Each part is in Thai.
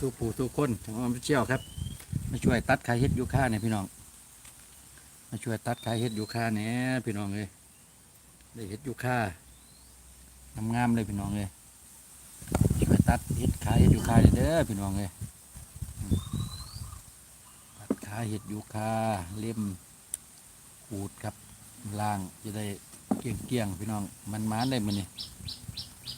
ทุกผู้ทุกคนของอมเชี่ยวครับ มาช่วยตัดขายเฮ็ดยูคาเนี่ยพี่น้อง มาช่วยตัดขายเฮ็ดยูคาเนี่ยพี่น้องเลยได้เฮ็ดยูคางามๆเลยพี่น้องเลยช่วยตัดเฮ็ดขายเฮ็ดยูคาเนี่ยเด้อพี่น้องเลยตัดขายเฮ็ดยูคาเล่มขูดครับล่างจะได้เกลี้ยงๆพี่น้องมันมานได้มันนี่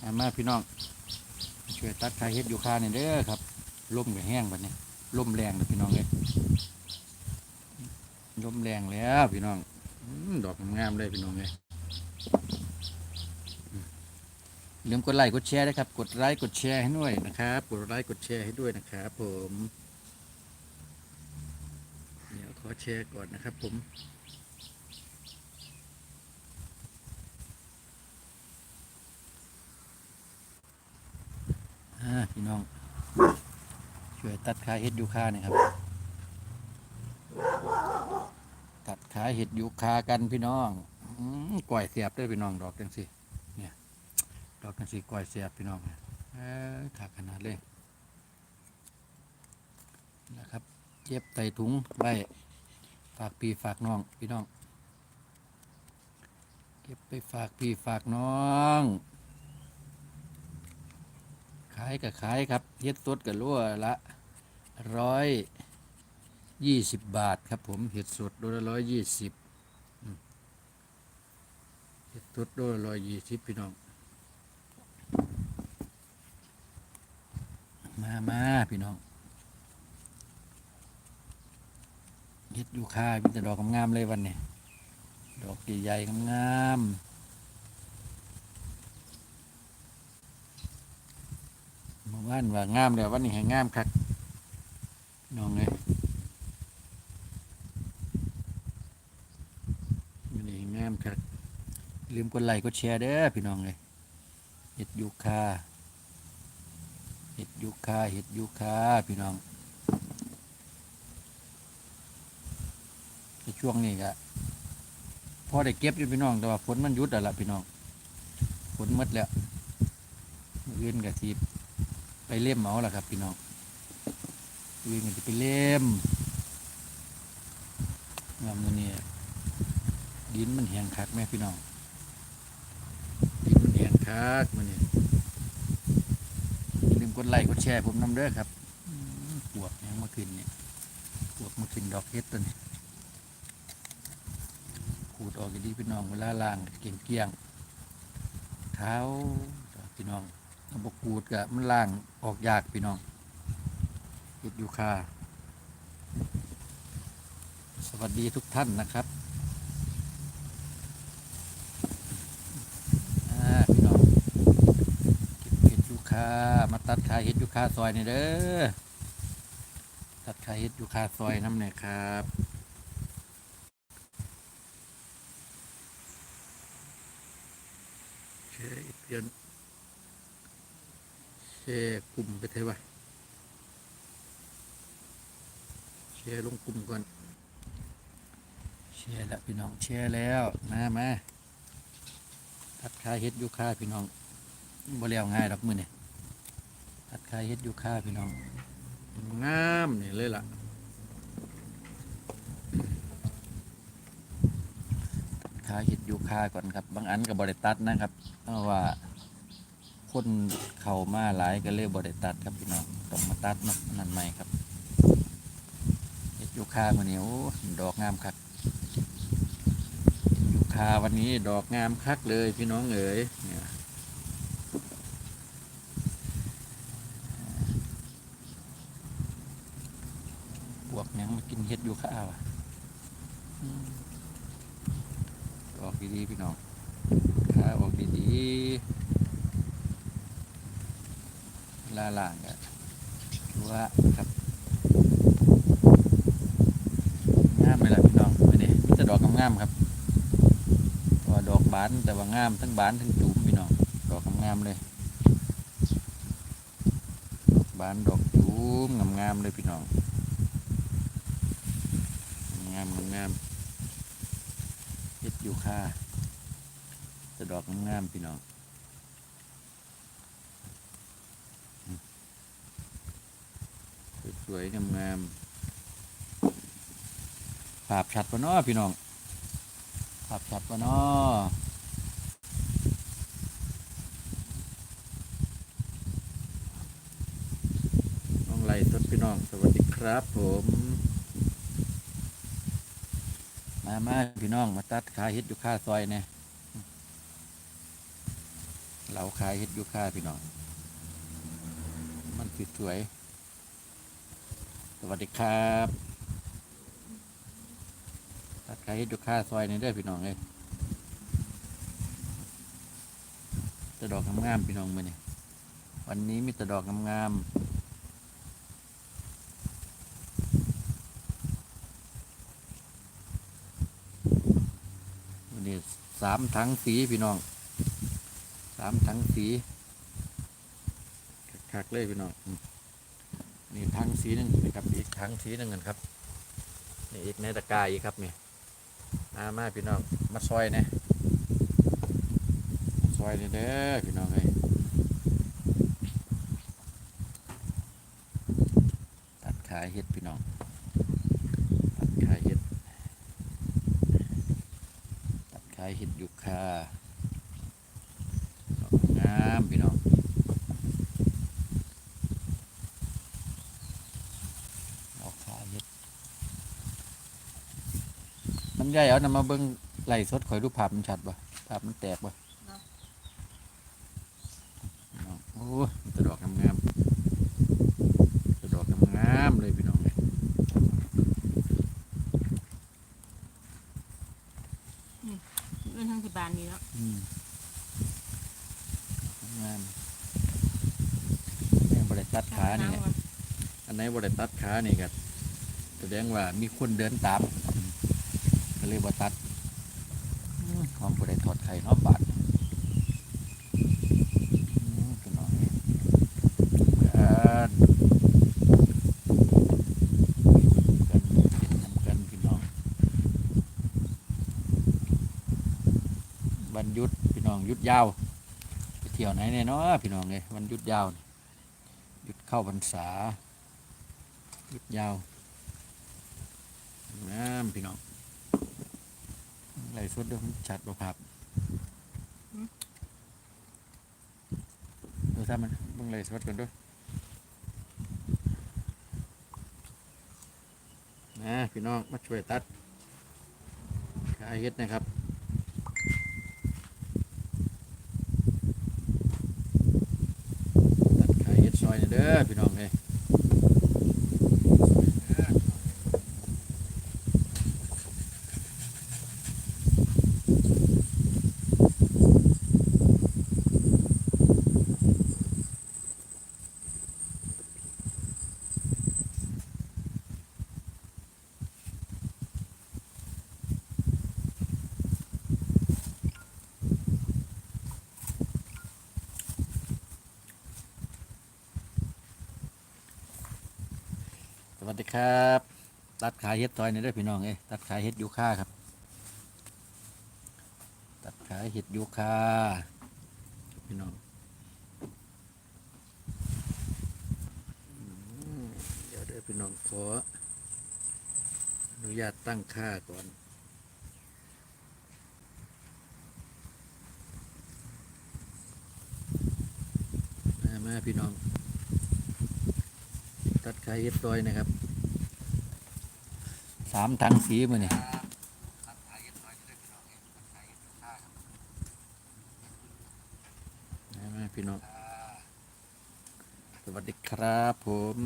เอามาพี่น้องช่วยตัดขายเฮ็ดยูคาเนี่ยเด้อครับ ลมก็แห้งบัดนี้ลมแรงเลยพี่น้องเลยลมแรงแล้วพี่น้องอืมดอกงามเลยพี่น้องเลยอืมอย่าลืมกดไลค์กดแชร์นะครับ กดไลค์กดแชร์ให้ด้วยนะครับ กดไลค์กดแชร์ให้ด้วยนะครับผมเดี๋ยวขอแชร์ก่อนนะครับ ผมพี่น้อง ช่วยตัดขาเห็ดยูคาหน่ยครับ ตัดขาเห็ดยูคากันพี่น้องอก่อยเสียบด้วยพี่น้องดอกจังสิเนี่ยดอกจังสิก่อยเสียบพี่น้องเออขาขนาดเลยนะครับเย็บใส่ถุงไว้ฝากพี่ฝากน้องพี่น้อง เก็บไปฝากพี่ฝากน้องายกับขายครับเฮ็ดสดกับรั่วละร้อยยี่สิบบาทครับผมเห็ดสดโลละร้อยยี่สิบเห็ดสดโลละร้อยยี่สิบพี่น้อง มามาพี่น้องเฮ็ดยูคามีแต่ดอกงามเลยวันนี้ ดอกใหญ่ๆงามๆ เมื่อ ว่านว่างามแล้ววันนี้ให้งามคักพี่น้องเลยวันนี้ให้งามคักลืมกดไลค์กดแชร์เด้อพี่น้องเลยเห็ดยูคาเห็ดยูคาเห็ดยูคาพี่น้องในช่วงนี้ก็พอได้เก็บอยู่พี่น้องแต่ว่าฝนมันยุดแล้วล่ะพี่น้องฝนหมดแล้วมื้ออื่นกับที ไปเล่มเอาล่ะครับ พี่น้องวิ่งกันจะไปเล่มงามมือนี่ดินมันแห้งคักแม่พี่น้องดินมันแห้งคักมือนี่ยลืมกดไลค์กดแชร์ผมน้ำเด้อครับปวกยังมาขึ้นเนี่ยปวกมาขึ้นดอกเฮ็ดตัวนี้ขูดออกดีพี่น้องเวลาล้างเกี่ยงเกี่ยงเท้าพี่น้องเอา บกูดกับมันล่างออกยากพี่น้องเห็ดยูคาสวัสดีทุกท่านนะครับพี่น้องเก็บเห็ดยูคามาตัดขายเห็ดยูคาซอยนี่เด้อตัดขายเห็ดยูคาซอยน้ำเนี่ยครับเชยเปลี่ยน แชร์กลุ่มไปเถอะวะแชร์ลงกลุ่มก่อนแชร์แล้วพี่น้องแชร์แล้วมามาทัดคายเฮ็ดอยูคาพี่น้องบ่แล้วง่ายดอกมือเนี่ยทัดคายเฮ็ดอยูคาพี่น้องงามนี่เลยล่ะตัดคายเฮ็ดอยูคาก่อนครับ บางอันก็บ่ได้ตัดนะครับเพราะว่า คนเข้ามาหลายก็เลยบ่ได้ตัดครับพี่น้องต้องมาตัดนาะนั่นใหม่ครับเฮ็ดยูคามื้อนี้โอ้ดอกงามคักยูคาวันนี้ดอกงามคักเลยพี่น้องเอ๋ยเนี่ยพวกยังมากินเฮ็ดยูคาวะอืมออกดีๆพี่น้องขาออกดีๆ ลาล่างก็ถือว่าครับงามเลยล่ะพี่น้องไม่ได้มีแต่ด อกงามๆครับว่าดอกบานแต่ว่างามทั้งบานทั้งจุ่มพี่น้องดอกงามๆเลย ดอกบานดอกจุ่มงามๆเลยพี่น้องงามงามเฮ็ดอยู่ค่าแต่ดอกงามๆพี่น้องสวยๆงามๆภาพชัดปะเนาะพี่น้อง ภาพชัดปะเนาะน้องไล่สดพี่น้อง สวัสดีครับผม มามาพี่น้องมาตัดขายเฮ็ดอยู่ค่าซอยเนี่ยเราขายเฮ็ดอยู่ค่าพี่น้อง มันสวยสวัสดีครับ ตัดขายเฮ็ดอยู่ค่าซอยนี่เด้อพี่น้องเลยตะดอกงามๆพี่น้องมือนี่ยวันนี้มีต่ดอกงามๆวันนี้สามถังสีพี่น้องสามถังสีคักๆเลยพี่น้องนี่ถังสีหนึ่งนะครับอีกถังสีหนึ่งกันครับนี่อีกในตะกร้าอีกครับเนี่ย มามาพี่น้อง มาซอยนะซอยนี่เด้อพี่น้องเลยตัดขายเห็ดพี่น้อง ตัดขายเห็ด ตัดขายเห็ดยุคางามพี่น้องดอกขายเห็ด น้ำใหญ่เอานำมาเบิ้งไหลฟ์สดข่อยรูปภาพมันชัดบ่ภาพมันแตกบ่พี่น้องโอ้ยมีแตดอกงามๆแตดอกงามๆเลยพี่น้องเลยเรื่องทางสิบานนี่เนาะอืมงามแม่งบริตัดขานี่แหละอันไหนบริตัดขานี่ก็แสดงว่ามีคนเดินตาม ก็เลยบ่ตัดอื้อของบริถอดไข่เนอบาดอื้อพี่น้องเอ้ยกันกันกินน้ำกันพี่น้องวันหยุดพี่น้องหยุดยาวไปเที่ยวไหนเนี่ยเนาะพี่น้องเลยวันหยุดยาวหยุดเข้าพรรษาหยุดยาวน้ำพี่น้อง ไหลฟ์สดเด้วยมันชัดบ่ครับดูถ้ามันเบิ่งไหลฟ์สดกันด้วยนะพี่น้องมาช่วยตัดขายเฮ็ดนะครับตัดขายเฮ็ดซอยนี่เด้อพี่น้องเลย ส วัสดีครับ ตัดขายเฮ็ดซอยนี่ด้พี่น้องเอ้ตัดขายเฮ็ดยูค่าครับ ตัดขายเฮ็ดยูค่าพี่น้องอืมเดี๋ยวเด้อพี่น้องขออนุญาตตั้งค่าก่อนมามาพี่น้อง ตัดขายเฮ็ดซอยนะครับสามถังสีมือนี่มาพี่น้องสวัสดีครับผม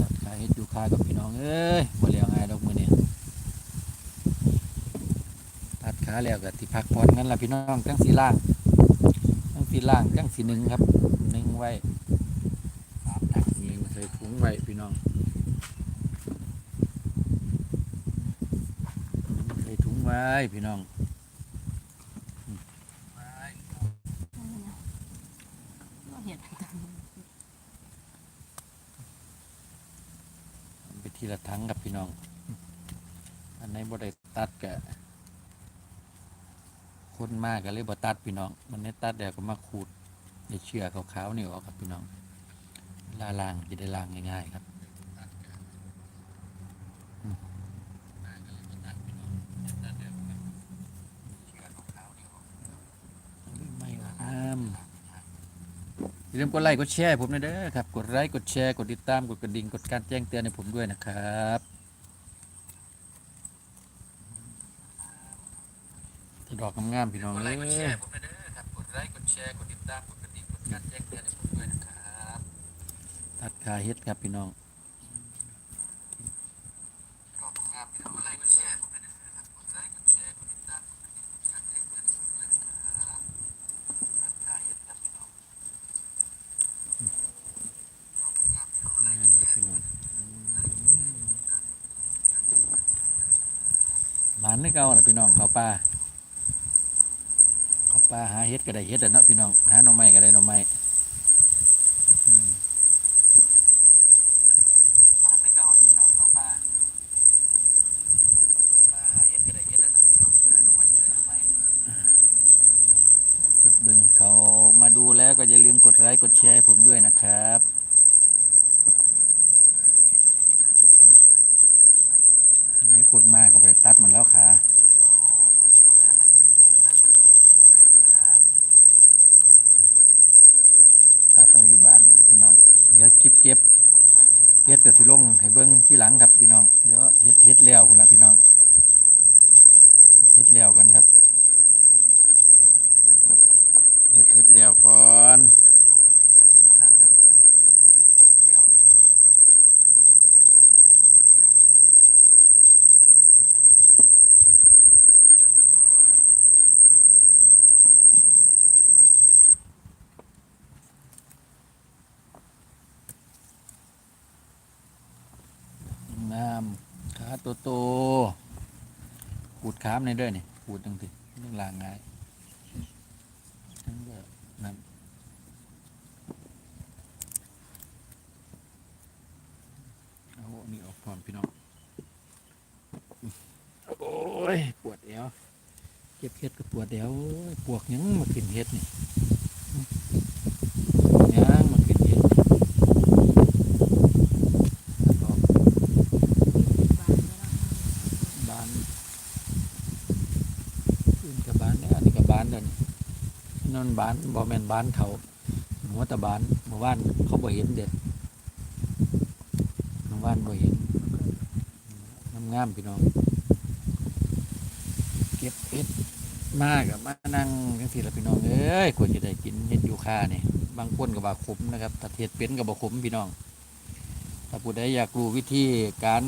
ตัดขายเฮ็ดยูค่ากับพี่น้องเอ้ยบ่เลี้ยงง่ายดอกมือนี่ตัดขาแล้วก็ที่พักผ่อนกันล่ะพี่น้องทั้งสีล่างทั้งสีล่างทั้งสีหนึ่งครับหนึ่งไว้หนึ่งใส่ถุงไว้พี่น้องใส่ถุงไว้พี่น้องไปทีละถังครับพี่น้อง อันไหนบ่ได้ตัดกะ คนมากก็เลยบ่ตัดพี่น้อง มันได้ตัดแล้วก็มาขูดไอเชือกขาวๆนี่ออกครับพี่น้องลาลางจะได้ลางง่ายๆครับอืมไม่ครับอย่าลืมกดไลค์กดแชร์ผมนะเด้อครับ กดไลค์กดแชร์ กดติดตาม กดกระดิ่ง กดการแจ้งเตือนให้ผมด้วยนะครับ ดอกงามๆพี่น้องเลยกดไลค์กดแชร์ผมนะเด้อครับกดไลค์กดแชร์กดติดตามกดกระดิ่งกดการแจ้งเตือนให้ผมด้วยนะครับตัดขาเฮ็ดครับพี่น้องดอกงามพี่น้องกดไลค์กดแชร์ผมนะเด้อครับกดไลค์กดแชร์กดติดตามกดกระดิ่งกดการแจ้งเตือนให้ผมด้วยนะครับตัดขาเฮ็ดครับพี่น้องมดอกงามครับพี่น้องอืมหมันนี่เก่าน่ะพี่น้องเขาป่าเขา ป้าหาเฮ็ดก็ได้เฮ็ดแหละเนาะพี่น้องหาหน่อไม้ก็ได้หน่อไม้อืมหาไม่เก่าพี่น้องเขาป้าเขาป้าหาเฮ็ดก็ได้เฮ็ดแหละเนาะพี่น้องหาหน่อไม้ก็ได้หน่อไม้สุดเบิ่งเขามาดูแล้วก็อย่าลืมกดไลค์กดแชร์ให้ผมด้วยนะครับในคนมากก็ไปตัดมันแล้วขา ตัดเอาอยู่บ้านนี่แหละพี่น้อง เดี๋ยวคลิปเก็บเฮ็ดเกิดสิลงให้เบิ้งที่หลังครับพี่น้อง เดี๋ยวเฮ็ดเฮ็ดแล้วคนละพี่น้องเฮ็ดแล้วกันครับเฮ็ดเฮ็ดแล้วก่อนงามขาโตโตๆขูดขาม ในเด้อนี่ขูดจังสิเรื่องลางง่ายทั้งแบบนั้นเอาอันนี้ออกพร้อมพี่น้องโอ้ยปวดเอวเก็บเห็ดก็ปวดเอวปวกยังมาขึ้นเห็ดนี่หยังมาขึ้นเห็ดนี่ออก บานไปแล้ว บานอื่นกับบานเนี่ยอันนี้กับบานเดินนั่น บานบ่แม่นบานเขาหัวตะบานเมื่อวานเขาบ่เห็นเด็ดเมื่อวานบ่เห็นงามงามพี่น้อง เก็บเห็ดมากกับมานั่งจังซี่ละพี่น้องเอ้ยควรจะได้กินเห็ดยูคาเนี่ยบางคนก็ว่าขมนะครับถ้าเห็ดเป็นก็บ่ขมพี่น้อง ถ้าผู้ใดอยากรู้วิธีการ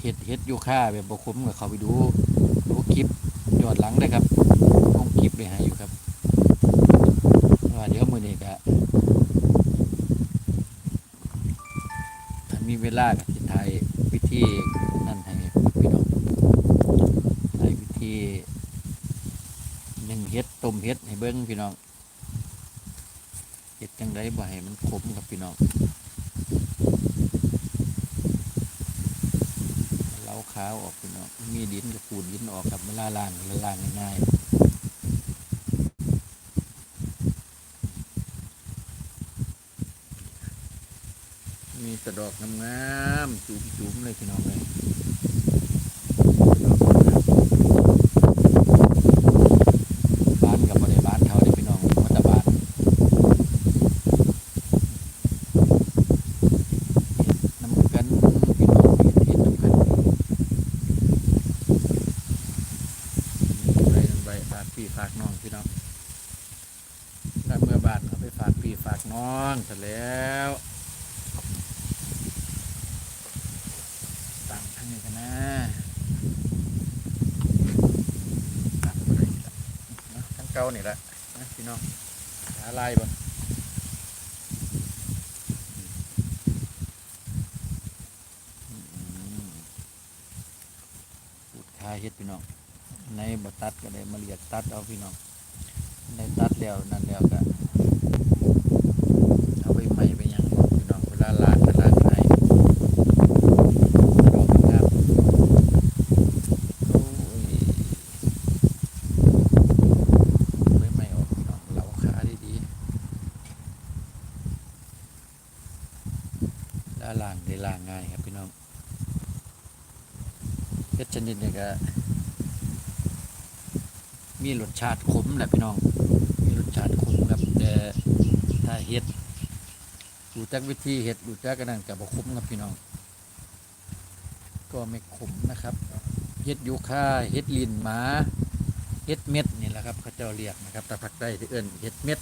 เห็ดเห็ดยูคาแบบบกคุ้มกับเขาไปดูดูคลิปยอดหลังได้ครับ คลิปไปให้อยู่ครับว่าเดี๋ยวมือนี้ก็ถ้ามีเวลาก็จะถ่ายวิธีนั่นให้พี่น้องถ่ายวิธีหนึ่งเห็ดต้มเห็ดให้เบิ้งพี่น้องเห็ดจังไดบ่ให้มันขมครับพี่น้องเล้าขาวออกพี่น้องมีดินกับขูดดินออกกับเวลาล่างเวลาล่างง่ายๆ แต่ดอกงามๆจุ๋มๆเลยพี่น้องเลยบ้านกับบริบานเท่าเด้พี่น้องมัตตบานน้ำกันพี่น้องเห็ดน้ำกัน ไปไปฝากพี่ฝากน้องพี่น้องถ้าเมื่อบานเอาไปฝากพี่ฝากน้องเสร็จแล้วตั้ง ทั้งนี้กันนะตั้งบ่ได้นี่ละนะทั้งเก่านี่ละนะพี่น้องหาลายบ่อืมปูดคาเฮ็ดพี่น้อง ในบ่ตัดก็ได้มาเรียกตัดเอาพี่น้อง ในตัดแล้วนั่นแล้วก็ ล่างได้ล่างง่ายครับพี่น้องเพ็ดชนิดนี่ก็มีรสชาติขมแหละพี่น้อง มีรสชาติขมครับแต่ถ้าเห็ดดูจักวิธีเห็ดดูจักกระนั้นกับบกขมครับพี่น้อง ก็ไม่ขมนะครับเห็ดยูคาเห็ดลินหมาเห็ดเม็ดนี่แหละครับเขาเจ้าเรียกนะครับตะพักได้เอื่นเห็ดเม็ด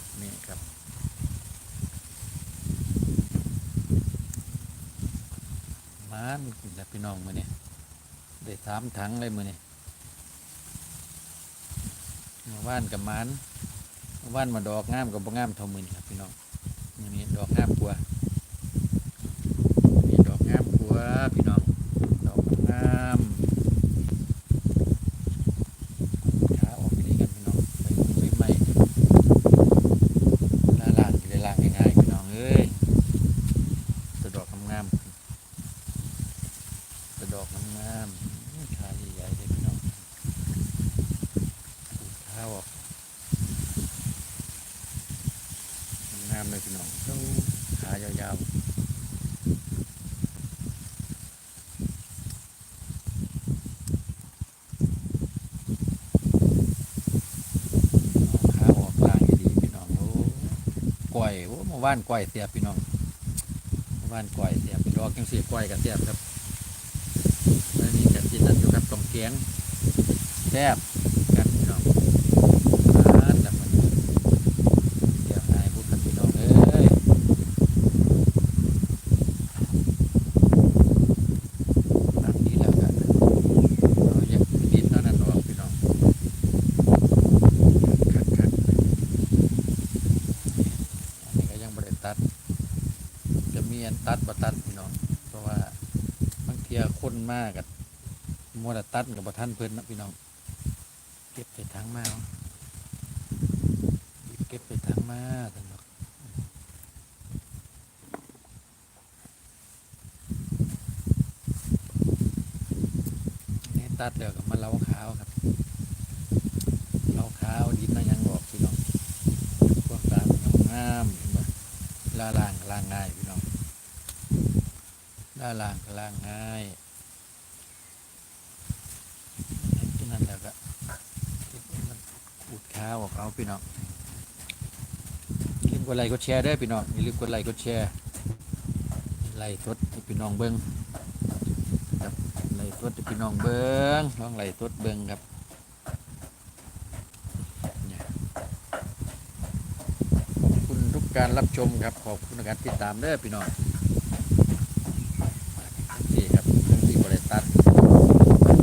นี่ครับหมานี่กินแล้วพี่น้องมือเนี่ยได้สามถังเลยมือเนี่ยมาว่านกับมันมาว่านมาดอกงามกับบ่งามเท่ามือนี่ครับพี่น้องมือนี้ดอกงามกว่ามือนี้ดอกงามกว่าพี่น้องดอกงาม ขาออกดีกันพี่น้องไปไปใหม่ล่าล่างจะได้ล่างง่ายๆพี่น้องเอ้ยสะดอกงามๆสะดอกงามๆอื้อขาใหญ่ๆเลยพี่น้องขูดขาออกงามเลยพี่น้องเอ้าขายาวๆขาออกล่างดีพี่น้องโอ้ก้อยโอ้เมื่อวานก้อยเสียบพี่น้องเมื่อวานก้อยเสียบรอกจังสีก้อยกับเสียบครับแล้วนี่กับจินนั่นอยู่ครับตรงแกงแซ่บกันพี่น้องอ่านแล้วมันเดี๋ยวหายพูดกันพี่น้องเอ้ยแบบนี้แล้วกันเอาอย่างนิดเท่านั้นออกพี่น้องคักๆอันนี้ก็ยังบริตัด จะมีอันตัด บ่ตัดพี่น้องเพราะว่าบางเทียคนมากกับมัวแต่ตัดกับบ่ท่านเพิ่นนะพี่น้อง เก็บไปทางมาเอาหยิบเก็บไปทางมาท่านบอกนี่ตัดแล้วก็มาเล้าขาวครับเล้าขาวดินน่ะยังบอกพี่น้องพวกตามงามเห็นบ่ลาล่างล่างง่ายพี่น้องล่าล่างก็ล่างง่ายที่นั่นแล้วก็เก็บมันขูดข้าวออกเอาพี่น้องลืมกดไลค์กดแชร์เด้พี่น้องอย่าลืมกดไลค์กดแชร์ไลค์สดให้พี่น้องเบิ้งครับไลค์สดให้พี่น้องเบิ้งลองไลค์สดเบิ้งครับขอบคุณทุกการรับชมครับ ขอบคุณการติดตามเด้อพี่น้องนี่ครับทั้งที่บริตัด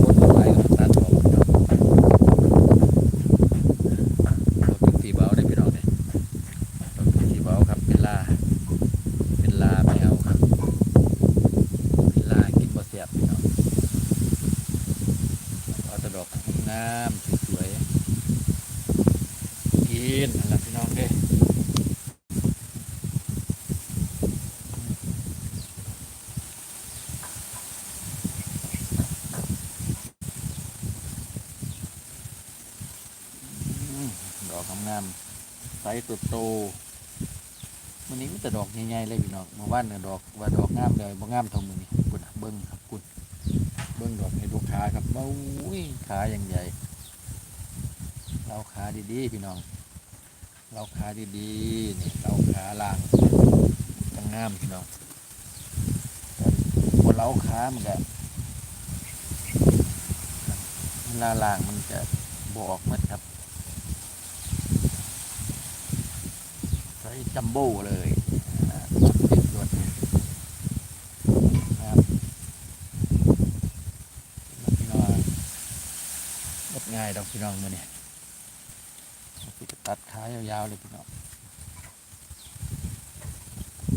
คนต่อไปก็ตัดออกพี่น้องตัวถึงสีเบาได้พี่น้องเนี่ยตัวถึงสี เวลา เป็นลาไม่เอาครับ เป็นลากินบ่เสียบพี่น้องเอาแตะดอกงามๆสวยๆกินนั่นแหละพี่น้องเด้อ อืมดอกงามๆไซส์ตัวโตมันนี้มีแต่ดอกใหญ่เลยพี่น้องเมื่อวานเนี่ยดอกว่าดอกงามเลยบ่งามท่ามือนี้คุณเบิ้งครับคุณเบิ้งดอกในดูขาครับเบ้าอุ้ยขาอย่างใหญ่ เราขาดีๆพี่น้อง เราขาดีๆนี่เราขาล่างจะงงามพี่น้องแต่บนเราขามันก็เวลาล่างมันจะบอกหมดครับใช้จัมโบ้เลย อ่าติดรวดนะครับพี่น้องรดง่ายดอกพี่น้องมือเนี่ยพี่จะตัดขายาวๆเลยพี่น้อง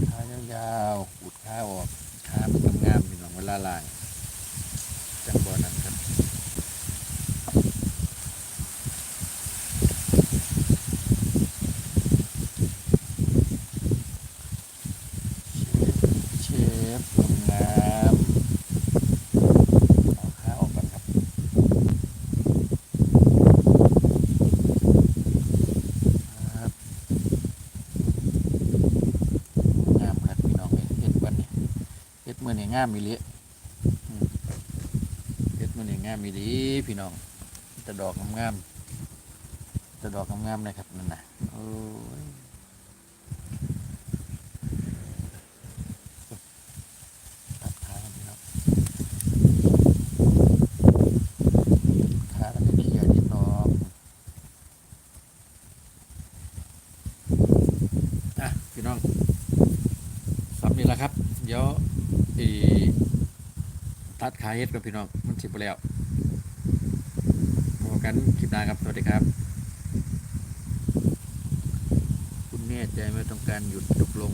ขายาวๆขูดขาออกขามันงามๆพี่น้องเวลาลางจังบ่อนั้นครับ เชฟงามเอาขาออกก่อนครับครับงามครับพี่น้องเลยเฮ็ดวันนี้เฮ็ดมือนี่ งามมีเละเฮ็ดมันี่งามามมีดีพี่น้องแต่ดอกงามๆแต่ดอกงามๆนะครับนั่นน่ะโอ้ยตัดขากันพี่น้องขาแล้วก็เขี่ยนิดหน้องอะพี่น้องสับนี่แหละครับ เดี๋ยวอี ตัดขาเฮ็ดกับพี่น้องมันสิบไปแล้วพบกันคลิปหน้าครับ สวัสดีครับ คุณแน่ใจไม่ต้องการหยุดตกลง